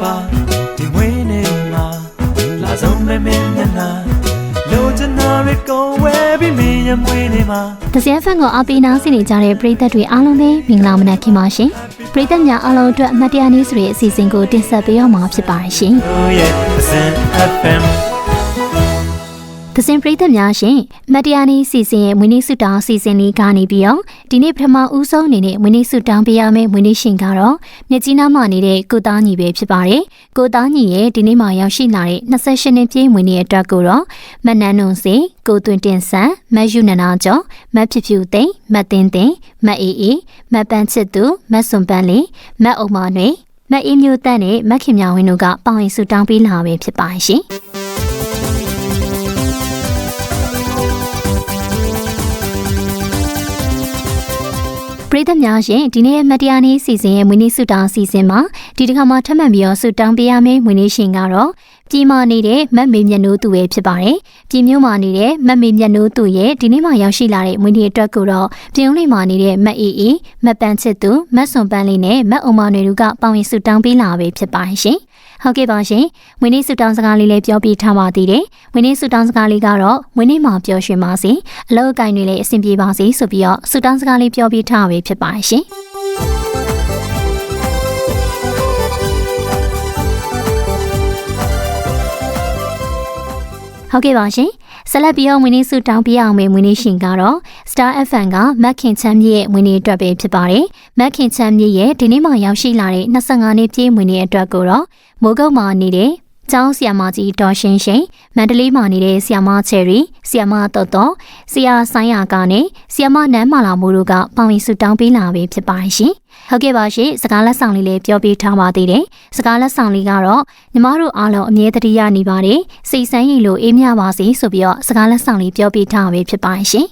ပါဒီဝင်းနေမှာလာဆုံးမဲမဲမျက်နှာလိုချင်တာတွေကုန်ဝဲပြီးမင်းရဲ့မွေးနေမှာတစရဖန်ကိုအပီနာစီနေကြတဲ့ပရိသတ်တွေအားလုံးပဲမင်္ဂလာမနက်ခင်ပါရှင်ပရိသတ်များအားလုံးအတွက်အမတ်တရားနည်းဆိုတဲ့အစီအစဉ်ကိုတင်ဆက်ပေးရမှာဖြစ်ပါတယ်ရှင်။ Oh yeah, FM သစင်ပရိသတ်များရှင်မတ်တရားနေ့စီစဉ်ရဲ့မွေးနေ့ဆုတောင်းစီစဉ်လေးကနေပြီးတော့ဒီနေ့ပထမဦးဆုံးအနေနဲ့မွေးနေ့ဆုတောင်းပေးရမယ့်မွေးနေ့ရှင်ကတော့မြကြီးနားမှာနေတဲ့ကိုသားညီပဲဖြစ်ပါတယ်။ကိုသားညီရဲ့ဒီနေ့မှာရောက်ရှိလာတဲ့28နှစ်ပြည့်မွေးနေ့အတွက်ကိုတော့မတ်နန်းနုံစီကိုသွင်တင်ဆန်မတ်ယူနနာကျော်မတ်ဖြစ်ဖြူသိမ့်မတ်တင်တင်မတ်အေးအေးမတ်ပန်းချစ်သူမတ်စွန်ပန်းလေးမတ်အုံမနွေမတ်အေးမျိုးတန်းနဲ့မတ်ခင်မြဝင်းတို့ကပေါင်ရင်ဆုတောင်းပေးလာပဲဖြစ်ပါရှင်။ ပရိသတ်များရှင်ဒီနေ့ရဲ့မတရားနေ့စီစဉ်ရဲ့မွေးနေ့ဆုတောင်းစီစဉ်မှာဒီတစ်ခါမှထပ်မံပြီးတော့ဆုတောင်းပေးရမယ့်မွေးနေ့ရှင်ကတော့ပြည်မာနေတဲ့မတ်မေမြတ်နိုးသူရဲ့ဖြစ်ပါတယ်။ပြည်မျိုးမာနေတဲ့မတ်မေမြတ်နိုးသူရဲ့ဒီနေ့မှရောက်ရှိလာတဲ့မွေးနေ့အတွက်ကိုတော့ပြည်ုံးလေးမာနေတဲ့မတ်အေးအေးမတ်ပန်းချစ်သူမတ်စွန်ပန်းလေးနဲ့မတ်အုံမနွေတို့ကပေါင်ရင်ဆုတောင်းပေးလာပဲဖြစ်ပါတယ်ရှင်။ ဟုတ်ကဲ့ပါရှင်။မွေးနေ့ဆုတောင်းစကားလေးလည်းပြောပြထားပါသေးတယ်။မွေးနေ့ဆုတောင်းစကားလေးကတော့မွေးနေ့မှာပျော်ရွှင်ပါစေ။အလောက်အကိုင်းတွေလည်းအဆင်ပြေပါစေဆိုပြီးတော့ဆုတောင်းစကားလေးပြောပြထားပဲဖြစ်ပါတယ်ရှင်။ဟုတ်ကဲ့ပါရှင်ဆက်လက်ပြီးတော့မွေးနေ့ဆုတောင်းပြအောင်မယ်မွေးနေ့ရှင်ကတော့ Star FM ကမက်ခင်ချမ်းမြေရဲ့မွေးနေ့အတွက်ပဲဖြစ်ပါတယ်မက်ခင်ချမ်းမြေရဲ့ဒီနေ့မှရောက်ရှိလာတဲ့25နှစ်ပြည့်မွေးနေ့အတွက်ကိုတော့မိုးကုတ်မှာနေတဲ့ကျောင်းဆီယာမကြီးဒေါ်ရှင်ရှင်မန္တလေးမှာနေတဲ့ဆီယာမချယ်ရီဆီယာမတော်တော်ဆီယာဆိုင်ယာကနဲ့ဆီယာမနန်းမာလာမိုးတို့ကပေါင်ရင်ဆုတောင်းပေးလာပဲဖြစ်ပါရှင် ဟုတ်ကဲ့ပါရှင်စကားလက်ဆောင်လေးလည်းပြောပြထားပါသေးတယ်စကားလက်ဆောင်လေးကတော့ညီမတို့အားလုံးအမြဲတမ်းရနေပါတယ်စိတ်ဆန်းရည်လို့အေးမြပါစေဆိုပြီးတော့စကားလက်ဆောင်လေးပြောပြထားပါပဲဖြစ်ပါရှင်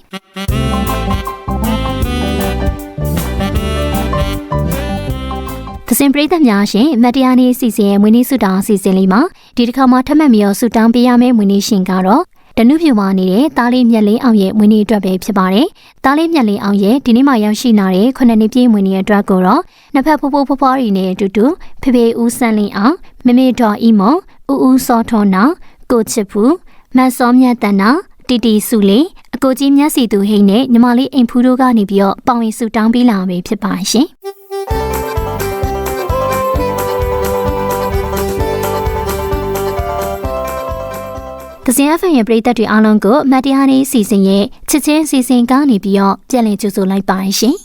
သစင်ပရိသတ်များရှင်မတ်တရားနေ့အစီအစဉ်ရဲ့မွေးနေ့ဆုတောင်းအစီအစဉ်လေးမှာဒီတစ်ခါမှထပ်မံပြီးတော့ဆုတောင်းပေးရမယ့်မွေးနေ့ရှင်ကတော့ တနုဖြူမာနေတဲ့တားလေးမြက်လင်းအောင်ရဲ့မွေးနေ့အတွက်ပဲဖြစ်ပါတယ်။တားလေးမြက်လင်းအောင်ရဲ့ဒီနေ့မှရောက်ရှိလာတဲ့ခုနှစ်နှစ်ပြည့်မွေးနေ့အတွက်ကိုတော့နှစ်ဖက်ဖိုးဖိုးဖွားဖွားတွေနဲ့အတူတူဖေဖေဦးဆန်းလင်းအောင်မမေတော်အီမွန်ဦးဦးစောထွန်းနာကိုချစ်ဖူမတ်စောမြတ်တနာတီတီစုလေးအကိုကြီးမျက်စီသူဟိန်းနဲ့ညီမလေးအိမ်ဖူးတို့ကနေပြီးတော့ပေါင်ရင်ဆူတောင်းပေးလာမယ်ဖြစ်ပါရှင်။ စင်အဖန်ရဲ့ပရိသတ်တွေအားလုံးကိုအမတ်တရားနေ့စီစဉ်ရဲ့ချစ်ချင်းစီစဉ်ကနေပြီးတော့ပြန်လည်ကြိုဆိုလိုက်ပါရှင်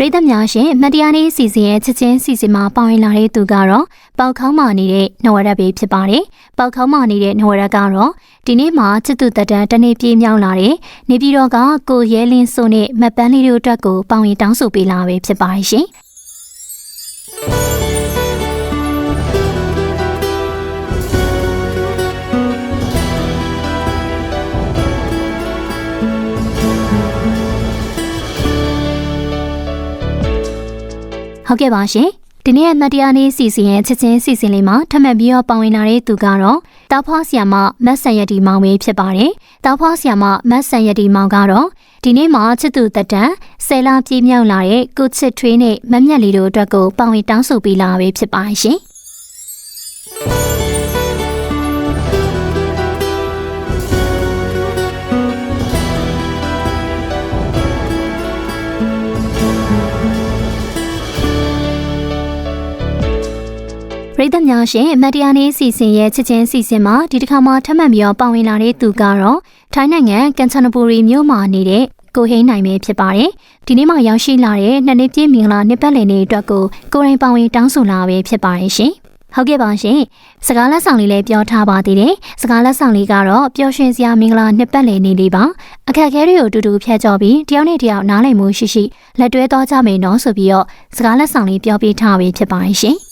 ပရိသတ်များရှင်မတ်တရားနေ့စီစဉ်ရဲ့ချစ်ချင်းစီစဉ်မှာပေါဝင်လာတဲ့သူကတော့ ပေါခေါင်းမာနေတဲ့နဝရက်ပဲဖြစ်ပါတယ်။ပေါခေါင်းမာနေတဲ့နဝရက်ကတော့ဒီနေ့မှာချစ်သူတက်တန်းတနေ့ပြေးမြောင်းလာတဲ့နေပြည်တော်ကကိုရဲလင်းစိုးနဲ့မတ်ပန်းလေးတို့အတွက်ကိုပေါဝင်တောင်းဆိုပေးလာပဲဖြစ်ပါရှင်။ဟုတ်ကဲ့ပါရှင် ဒီနေ့ရဲ့မတ်တရားနေ့စီစဉ်ရဲ့ချက်ချင်းစီစဉ်လေးမှာထပ်မံပြီးတော့ပါဝင်လာတဲ့သူကတော့တောက်ဖွားဆီယာမမတ်ဆန်ရတီမောင်ပဲဖြစ်ပါတယ်တောက်ဖွားဆီယာမမတ်ဆန်ရတီမောင်ကတော့ဒီနေ့မှာချစ်သူတက်တန်ဆယ်လပြည့်မြောက်လာတဲ့ကိုချစ်ထွေးနဲ့မတ်မြတ်လီတို့အတွက်ကိုပါဝင်တောင်းဆိုပေးလာပဲဖြစ်ပါရှင် ရိသတ်များရှင်မတ်တရားနေ့စီစဉ်ရဲ့ချစ်ချင်းစီစဉ်မှာဒီတစ်ခါမှထပ်မံပြီးတော့ပါဝင်လာတဲ့သူကတော့ထိုင်းနိုင်ငံကန်ချနပူရီမြို့မှာနေတဲ့ကိုဟိန်းနိုင်ပဲဖြစ်ပါတယ်။ဒီနေ့မှရောက်ရှိလာတဲ့နှစ်နှစ်ပြည့်မင်္ဂလာနှစ်ပတ်လည်နေ့အတွက်ကိုကိုရင်ပါဝင်တောင်းဆိုလာပဲဖြစ်ပါတယ်ရှင်။ဟုတ်ကဲ့ပါရှင်။စကားလက်ဆောင်လေးလည်းပြောထားပါသေးတယ်။စကားလက်ဆောင်လေးကတော့ပျော်ရွှင်စရာမင်္ဂလာနှစ်ပတ်လည်နေ့လေးပါ။အခက်အခဲတွေကိုအတူတူဖျက်ကျော်ပြီးတယောက်နဲ့တယောက်နားလည်မှုရှိရှိလက်တွဲသွားကြမယ်နော်ဆိုပြီးတော့စကားလက်ဆောင်လေးပြောပြထားပဲဖြစ်ပါတယ်ရှင်။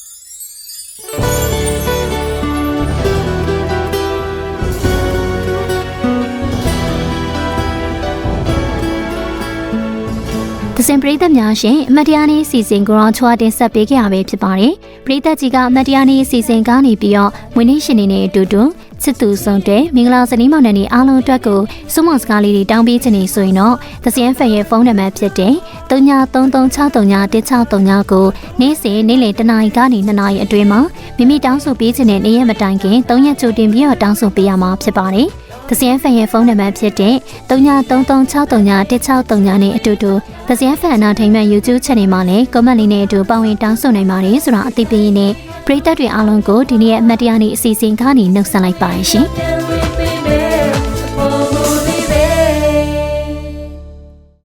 စင်ပရိသတ်များရှင်အမတ်တရားနေ့စီစဉ်ကိုရောချွာတင်ဆက်ပေးကြရပဲဖြစ်ပါတယ်။ပရိသတ်ကြီးကအမတ်တရားနေ့စီစဉ်ကနေပြီးတော့မွေးနေ့ရှင်နေနဲ့အတူတူချစ်သူဆုံးတဲ့မင်္ဂလာစနီးမောင်နှံတွေအားလုံးအတွက်ကိုစုမောင်စကားလေးတွေတောင်းပေးချင်နေဆိုရင်တော့သစရန်ဖက်ရဲ့ဖုန်းနံပါတ်ဖြစ်တဲ့39336339ကိုနေ့စဉ်နေ့လယ်တနာရီကနေ2နာရီအတွင်းမှာမိမိတောင်းဆိုပေးခြင်းနဲ့နေ့ရက်မတိုင်ခင်3ရက်ကြိုတင်ပြီးတော့တောင်းဆိုပေးရမှာဖြစ်ပါတယ်။ သစရန်ဖန်ရဲ့ဖုန်းနံပါတ်ဖြစ်တဲ့39336339နဲ့အတူတူသစရန်ဖန်အနာထိန်မဲ့ YouTube Channel မှာလည်း comment လေးနဲ့အတူပါဝင်တောင်းဆိုနိုင်ပါတယ်ဆိုတာအသိပေးရင်းနဲ့ပရိသတ်တွေအားလုံးကိုဒီနေ့ရဲ့အမှတ်တရနေ့အစီအစဉ်ကနေနှုတ်ဆက်လိုက်ပါရရှင်။